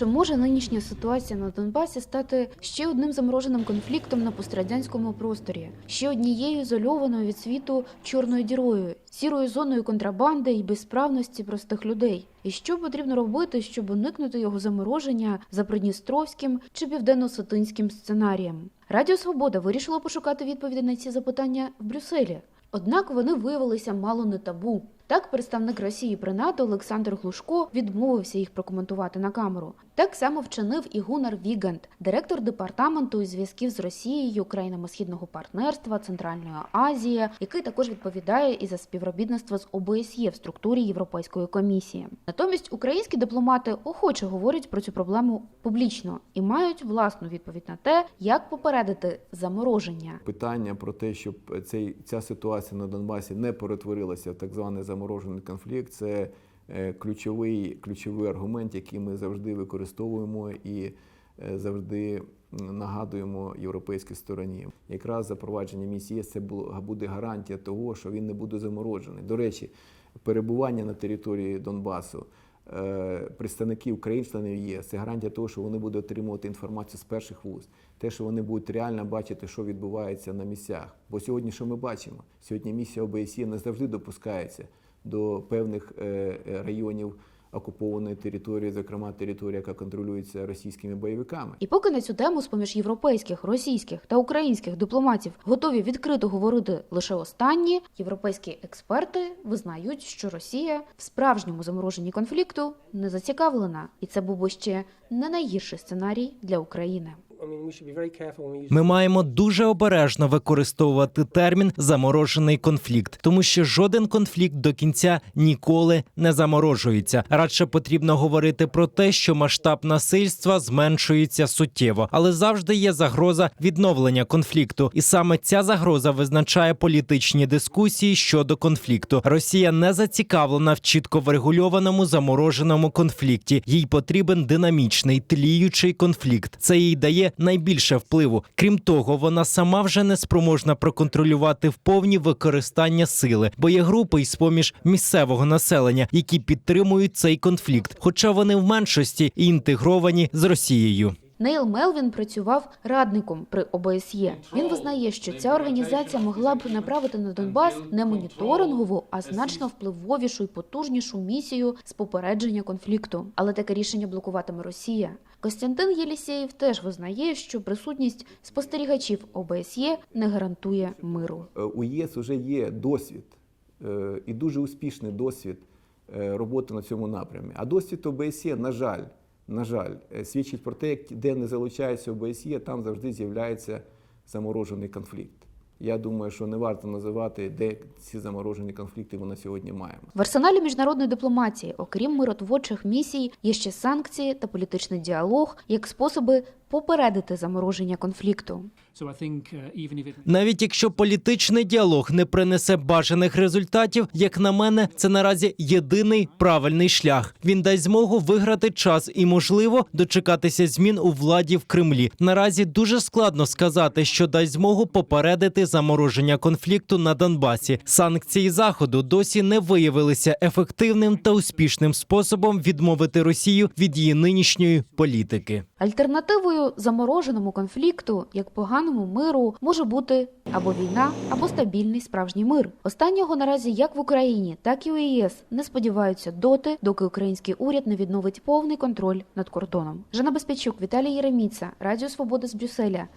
Чи може нинішня ситуація на Донбасі стати ще одним замороженим конфліктом на пострадянському просторі, ще однією ізольованою від світу чорною дірою, сірою зоною контрабанди і безправності простих людей? І що потрібно робити, щоб уникнути його замороження за придністровським чи південно-сатинським сценарієм? Радіо Свобода вирішило пошукати відповіді на ці запитання в Брюсселі. Однак вони виявилися мало не табу. Так, представник Росії при НАТО Олександр Глушко відмовився їх прокоментувати на камеру. Так само вчинив і Гунар Вігант, директор департаменту зв'язків з Росією, країнами Східного партнерства, Центральної Азії, який також відповідає і за співробітництво з ОБСЄ в структурі Європейської комісії. Натомість українські дипломати охоче говорять про цю проблему публічно і мають власну відповідь на те, як попередити замороження. Питання про те, щоб цей, ця ситуація на Донбасі не перетворилася в так званий заморожений конфлікт, це е, ключовий, ключовий аргумент, який ми завжди використовуємо і е, завжди нагадуємо європейській стороні. Якраз запровадження місії це буде гарантія того, що він не буде заморожений. До речі, перебування на території Донбасу. е, Представників країн-членів ЄС це гарантія того, що вони будуть отримувати інформацію з перших вуз, те, що вони будуть реально бачити, що відбувається на місцях. Бо сьогодні, що ми бачимо? Сьогодні місія ОБСЄ не завжди допускається до певних е, е, районів окупованої території, зокрема територія, яка контролюється російськими бойовиками. І поки на цю тему з-поміж європейських, російських та українських дипломатів готові відкрито говорити лише останні, європейські експерти визнають, що Росія в справжньому замороженні конфлікту не зацікавлена, і це був би ще не найгірший сценарій для України. Ми маємо дуже обережно використовувати термін заморожений конфлікт, тому що жоден конфлікт до кінця ніколи не заморожується. Радше потрібно говорити про те, що масштаб насильства зменшується суттєво, але завжди є загроза відновлення конфлікту, і саме ця загроза визначає політичні дискусії щодо конфлікту. Росія не зацікавлена в чітко врегульованому замороженому конфлікті. Їй потрібен динамічний тліючий конфлікт. Це їй дає найбільше впливу. Крім того, вона сама вже не спроможна проконтролювати в повні використання сили, бо є групи із поміж місцевого населення, які підтримують цей конфлікт, хоча вони в меншості і інтегровані з Росією. Нейл Мелвін працював радником при ОБСЄ. Він визнає, що ця організація могла б направити на Донбас не моніторингову, а значно впливовішу і потужнішу місію з попередження конфлікту. Але таке рішення блокуватиме Росія. Костянтин Єлісєєв теж визнає, що присутність спостерігачів ОБСЄ не гарантує миру. Е, У ЄС вже є досвід е, і дуже успішний досвід е, роботи на цьому напрямі. А досвід ОБСЄ, на жаль, на жаль, свідчить про те, як де не залучається ОБСЄ, там завжди з'являється заморожений конфлікт. Я думаю, що не варто називати, де ці заморожені конфлікти ми на сьогодні маємо. В арсеналі міжнародної дипломатії, окрім миротворчих місій, є ще санкції та політичний діалог як способи попередити замороження конфлікту. Uh, Навіть якщо політичний діалог не принесе бажаних результатів, як на мене, це наразі єдиний правильний шлях. Він дасть змогу виграти час і, можливо, дочекатися змін у владі в Кремлі. Наразі дуже складно сказати, що дасть змогу попередити замороження конфлікту на Донбасі. Санкції заходу досі не виявилися ефективним та успішним способом відмовити Росію від її нинішньої політики. Альтернативою замороженому конфлікту, як поганому миру, може бути або війна, або стабільний справжній мир. Останнього наразі як в Україні, так і у ЄС не сподіваються доти, доки український уряд не відновить повний контроль над кордоном. Жена Безпечук, Віталій Єреміця, Радіо Свобода з Брюсселя.